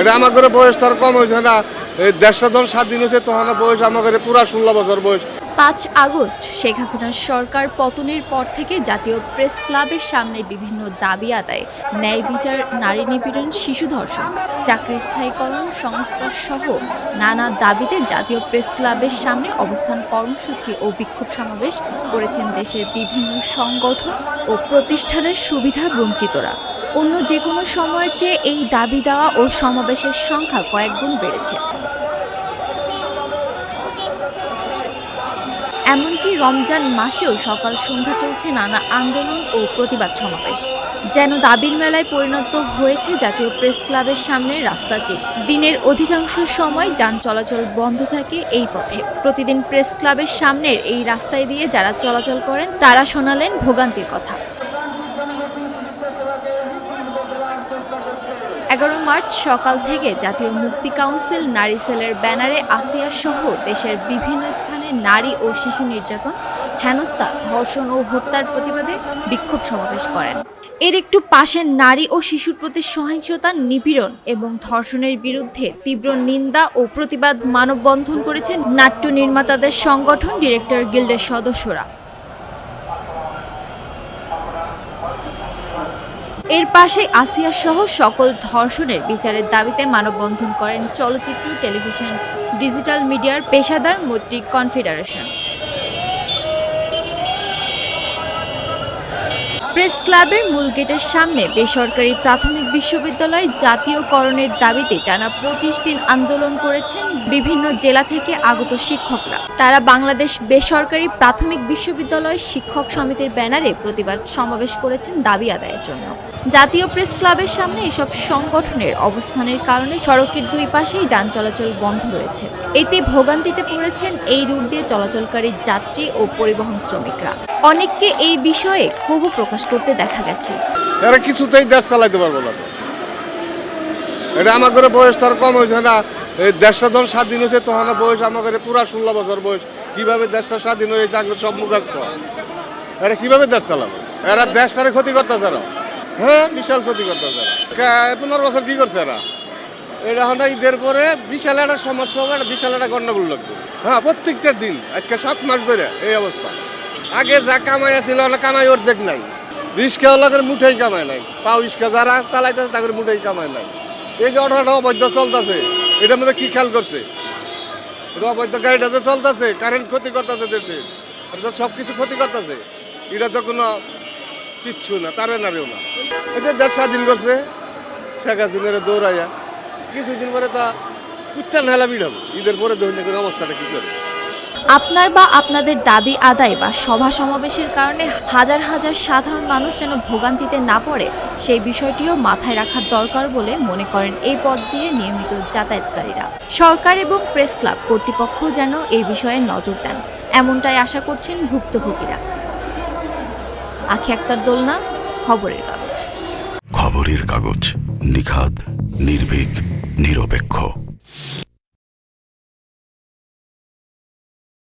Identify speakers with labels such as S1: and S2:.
S1: এটা আমার ঘরে বয়স তার কম হয়েছে, না। দেড়শো সাত দিন হয়েছে, তখন বয়স আমার ঘরে পুরা ষোলো বছর বয়স।
S2: পাঁচ আগস্ট শেখ হাসিনার সরকার পতনের পর থেকে জাতীয় প্রেস ক্লাবের সামনে বিভিন্ন দাবি আদায়, ন্যায় বিচার, নারী নিপীড়ন, শিশু ধর্ষণ, চাকরি স্থায়ীকরণ সংস্কার সহ নানা দাবিতে জাতীয় প্রেস ক্লাবের সামনে অবস্থান কর্মসূচি ও বিক্ষোভ সমাবেশ করেছেন দেশের বিভিন্ন সংগঠন ও প্রতিষ্ঠানের সুবিধা বঞ্চিতরা। অন্য যে কোনো সময়ের চেয়ে এই দাবি দেওয়া ও সমাবেশের সংখ্যা কয়েকগুণ বেড়েছে। এমনকি রমজান মাসেও সকাল সন্ধ্যা চলছে নানা আন্দোলন ও প্রতিবাদ সমাবেশ। যেন দাবির মেলায় পরিণত হয়েছে জাতীয় প্রেস ক্লাবের সামনের রাস্তাটি। দিনের অধিকাংশ সময় যান চলাচল বন্ধ থাকে এই পথে। প্রতিদিন প্রেস ক্লাবের সামনের এই রাস্তায় দিয়ে যারা চলাচল করেন, তারা শোনালেন ভোগান্তির কথা। এগারো মার্চ সকাল থেকে জাতীয় মুক্তি কাউন্সিল নারী সেলের ব্যানারে আসিয়া সহ দেশের বিভিন্ন স্থানে নারী ও শিশু নির্যাতন, হেনস্থা, ধর্ষণ ও হত্যার প্রতিবাদে বিক্ষোভ সমাবেশ করেন। এর একটু পাশে নারী ও শিশুর প্রতি সহিংসতা নিপীড়ন এবং ধর্ষণের বিরুদ্ধে তীব্র নিন্দা ও প্রতিবাদ মানববন্ধন করেছেন নাট্য নির্মাতাদের সংগঠন ডিরেক্টর গিল্ডের সদস্যরা। এর পাশে আসিয়া সহ সকল ধর্ষণের বিচারের দাবিতে মানববন্ধন করেন চলচ্চিত্র, টেলিভিশন ডিজিটাল মিডিয়ার পেশাদার মৈত্রী কনফেডারেশন। প্রেস ক্লাবের মূল গেটের সামনে বেসরকারি প্রাথমিক বিশ্ববিদ্যালয় জাতীয়করণের দাবিতে টানা পঁচিশ দিন আন্দোলন করেছেন বিভিন্ন জেলা থেকে আগত শিক্ষকরা। তারা বাংলাদেশ বেসরকারি প্রাথমিক বিশ্ববিদ্যালয় শিক্ষক সমিতির ব্যানারে প্রতিবাদ সমাবেশ করেছেন দাবি আদায়ের জন্য। জাতীয় প্রেস ক্লাবের সামনে এসব সংগঠনের অবস্থানের কারণে সড়কের দুই পাশেই যান চলাচল বন্ধ রয়েছে। এতে ভোগান্তিতে পড়েছেন এই রুট দিয়ে চলাচলকারী যাত্রী ও পরিবহন শ্রমিকরা। অনেককে এই বিষয়ে ক্ষোভ প্রকাশ করতে দেখা গেছে।
S1: এরা কিছুতেই দেশ চালাইতে পারব না এটা আমার ঘরে বয়স তার কম হয়েছে না। এই দেশটা যখন স্বাধীন হয়েছে তখন বয়স আমার ঘরে পুরা ষোলো বছর বয়স। কীভাবে দেশটা স্বাধীন হয়েছে আগে সব মুখাস্ত এরা কীভাবে দেশ চালাবে? এরা দেশটারে ক্ষতি করতেছে এরা। হ্যাঁ বিশাল ক্ষতি করতেছে এরা। পনেরো বছর কি করছে এরা? এটা হলো ঈদের পরে বিশাল একটা সমস্যা হবে একটা বিশাল একটা গন্ডগোল লাগবে। হ্যাঁ প্রত্যেকটা দিন আজকে সাত মাস ধরে এই অবস্থা। আগে যা কামাই আছিল কামাই ওর নাই। রিক্সা ওলাদের মুঠেই কামাই নাই। পাও রিক্সা যারা চালাইতেছে তাদের মুঠেই কামায় নাই। এই যে অটোটা অবৈধ চলতেছে, এটার মধ্যে কি খেয়াল করছে? এটা অবৈধ গাড়িটা যে চলতেছে কারেন্ট ক্ষতি করতেছে দেশে, এটা সব কিছু ক্ষতি করতেছে। এটা তো কোনো কিচ্ছু না, তারে নারেও না। এই যে দেশ স্বাধীন করছে, শেখ হাসিনার দৌড়াইয়া, কিছুদিন পরে তা উত্তাল হেলা ভিড় হবে ঈদের পরে দৈনিকের অবস্থাটা কি করে?
S2: আপনার বা আপনাদের দাবি আদায় বা সভা সমাবেশের কারণে হাজার হাজার সাধারণ মানুষ যেন ভোগান্তিতে না পড়ে, সেই বিষয়টিও মাথায় রাখার দরকার বলে মনে করেন এই পথ দিয়ে নিয়মিত যাতায়াতকারীরা। সরকার এবং প্রেস ক্লাব কর্তৃপক্ষ যেন এই বিষয়ে নজর দেন। এমনটাই আশা করছেন ভুক্তভোগীরা। আখি আক্তার দোলনা, খবরের কাগজ।
S3: খবরের কাগজ নিখাদ, নির্ভীক, নিরপেক্ষ।